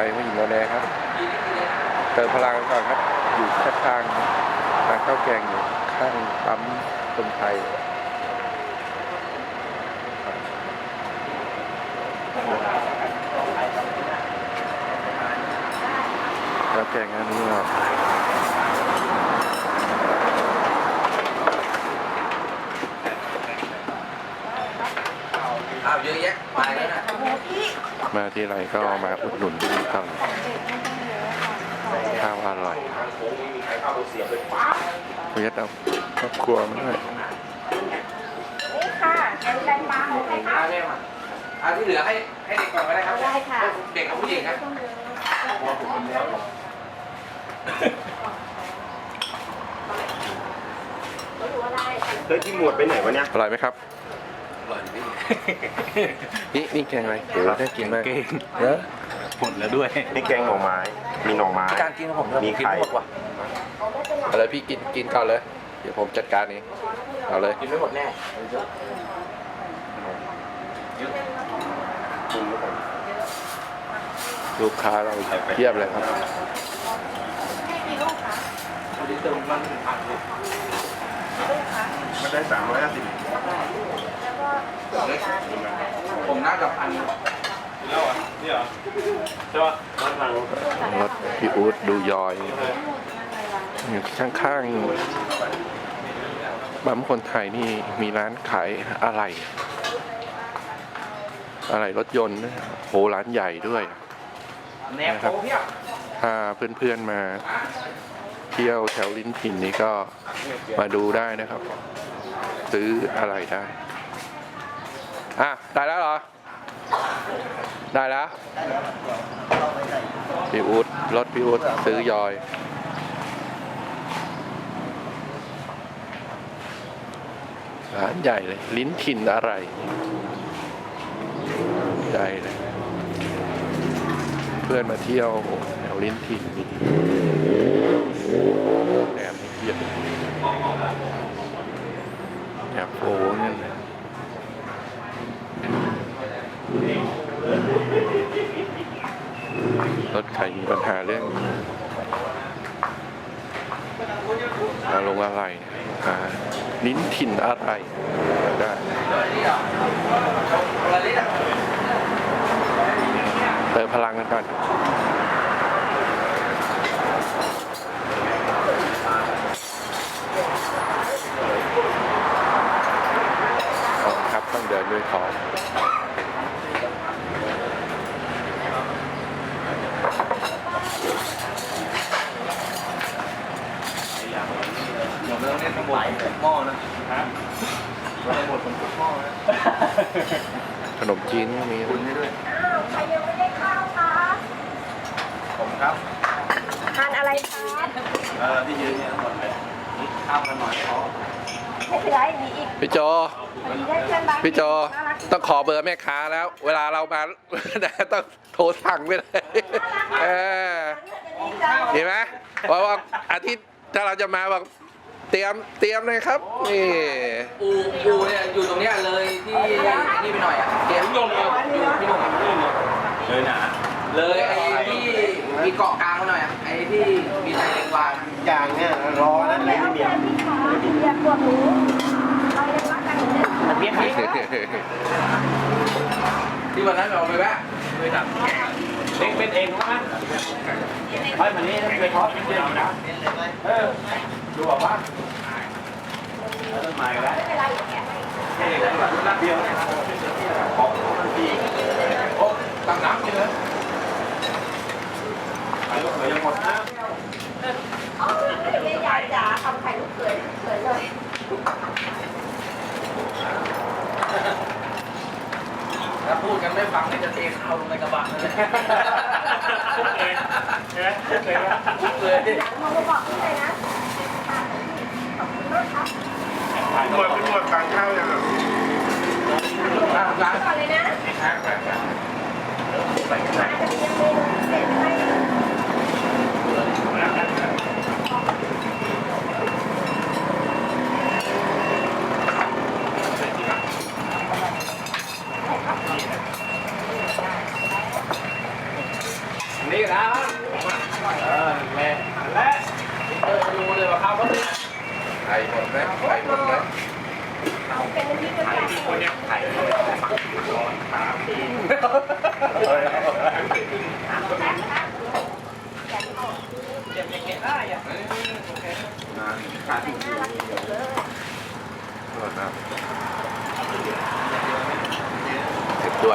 ไมาอยู่โนแนครับ เติมพลังก่อนครับ อยู่ข้างๆร้านข้าวแกงอยู่ข้างปั๊มคนไทยข้าวแกงอันนี้ครับ อ้าวเยอะแยะไปแล้วนะมาที่ไรก็มาอุดหนุนที่นี่ตลอดข้าวอร่อยเวียดเอาครอบครัวมาด้วยนี่ค่ะเป็นแตงปลาของใครคะเอาเนี่ยมาเอาที่เหลือให้ให้เด็กก่อนก็ได้ครับได้ค่ะเด็กกับผู้หญิงครับเฮ้ยที่หมวดไปไหนวะเนี่ยอร่อยไหมครับ นี่นี่แกงอะไรโอ้โหน่ากินมากเนอะหมดแล้วด้วยนี่แกงหน่อไม้ มีหน่อไม้ การกินของผมมีกินไข่ไม่หมดว่ะเอาเลยพี่กินกินก่อนเลย เดี๋ยวผมจัดการเองเอาเลย กินไม่หมดแน่ปรุงไว้ก่อนลูกค้าเราเทียบเลยครับมันได้สามร้อยห้าสิบ ผมน่าจะพันแล้วอะนี่เหรอใช่ป่ะร้านทางรถพี่อู๊ดดูยอยอยู่ข้างๆปั๊มคนไทยนี่มีร้านขายอะไร อะไรรถยนต์นะโหร้านใหญ่ด้วยแนวโค้เพียบถ้าเพื่อนๆมาเที่ยวแถวลิ้นถิ่นนี้ก็มาดูได้นะครับ ซื้ออะไรได้ อะได้แล้วเหรอ ได้แล้ว พี่อูดรถพี่อูดซื้อยอย ร้านใหญ่เลย ลิ้นถิ่นอะไรใหญ่เลย เพื่อนมาเที่ยวแถวลิ้นถิ่นนี่แอมเทียบแอบโอ้เงี้ยนะ ใครมีปัญหาเรื่องอารมณ์อะไรหาลิ้นถิ่นอะไรได้เติมพลังกันก่อนครับต้องเดินด้วยท้อง หมดแล้วเนี่ยทั้งหมดหม้อนะครับทั้งหมดผมทุกหม้อนะ ขนมจีนก็มีคุณให้ด้วยอ้าวใครยังไม่ได้ข้าวคะผมครับทานอะไรคะเออที่ยืนเนี่ยหมดเลยนี่ข้าวกันหน่อยพอให้เหลืออีกมีอีกพี่โจพอดีได้เพื่อนบ้านพี่โจน่ารักต้องขอเบอร์แม่ค้าแล้ว เวลาเรามา ต้องโทรสั่งไปเลยเออดีจังเห็นไหมบอกว่าอาทิตย์ถ้าเราจะมาบอกเตรียมเตรียมเลยครับนี่ อะเกียพี่ยงอยู่พี่ยเลยนะเลยไอ้ที่มีเกาะกลางมาหน่อยอะไอ้ที่มีไทยเลงวานอย่างเนี่ยรอนั่นเลยแล้วนี่เพื่เดียรียกพวกหนูเรายังรักกันเหมือนเดิมเบียร์ที่วันนั้นเราไปแวะไปดับเองเป็นเองใช่ไหมไม่มันนี่ไปทอดเป็นเดียวนะเออดูบอกว่า ต้นไม้กันแล้วไม่เป็นไรอย่างเงี้ยเองนัดเดียวของมันดีโอ้ตักน้ำกินเลยขายลูกเขยยังหมดนะอ๋อไม่ยายจ๋าทำไข่ลูกเขยเขยเลยถ้าพูดกันไม่ฟังนี่จะเทข้าวลงในกระบะเลยคุกเลยใช่ไหมคุกเลยนะเลยหลังมาบอกพี่เลยนะค่ะขอบคุณมากครับ หมวดเป็นหมวดต่างข้าวยังร้านร้านก่อนเลยนะไปกันไหนอาจจะมีเมนูพิเศษให้นี่นะเออแม่แม่เออดูเลยว่าข้าวเขาเป็น ข่หมดไหมไข่หมดไหมเอาเป็นน้ำพริกกระเทียมคนเนี้ยไข่ขาปีโทษครับเก็บด้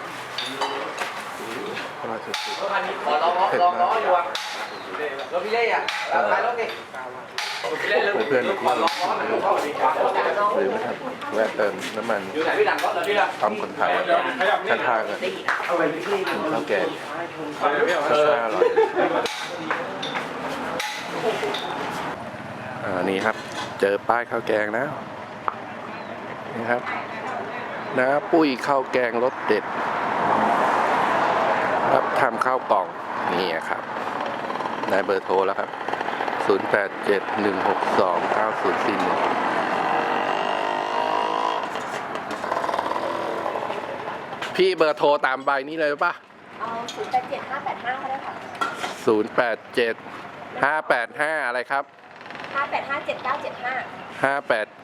ระราชสุดขอลองลองล้ออยู่อะรถพี่เล่อะแล้วท้ายรถดิเพื่อนๆที่ลืมนะครับแวะเติมน้ำมันอยู่ไหนพี่ดังรถเหรอพี่ดังปั๊มคนไทยข้างๆกันข้าวแกงรสชาติอร่อยอ่านี่ครับ เจอป้ายข้าวแกงแล้วนี่ครับ นะปุ้ยข้าวแกงรสเด็ด รับทำข้าวกล่องนี่ครับได้เบอร์โทรแล้วครับ 0871629041พี่เบอร์โทรตามใบนี้เลยป่ะเอาศูนย์แปดเจ็ดห้าแปดห้าก็ได้ค่ะ087 585อะไรครับห้าแปดห้าเจ็ดเก้าเจ็ดห้า58ทำ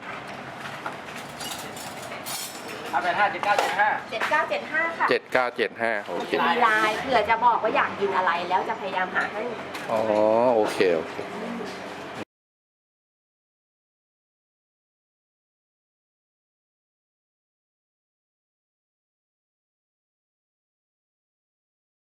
เป็นห้าเจ็ดเก้าเจ็ดห้าเจ็ดเก้าเจ็ดห้าค่ะ7975โอเค จะมีไลน์เผื่อจะบอกว่าอยากกินอะไรแล้วจะพยายามหาให้ อ๋อ โอเค โอเคมี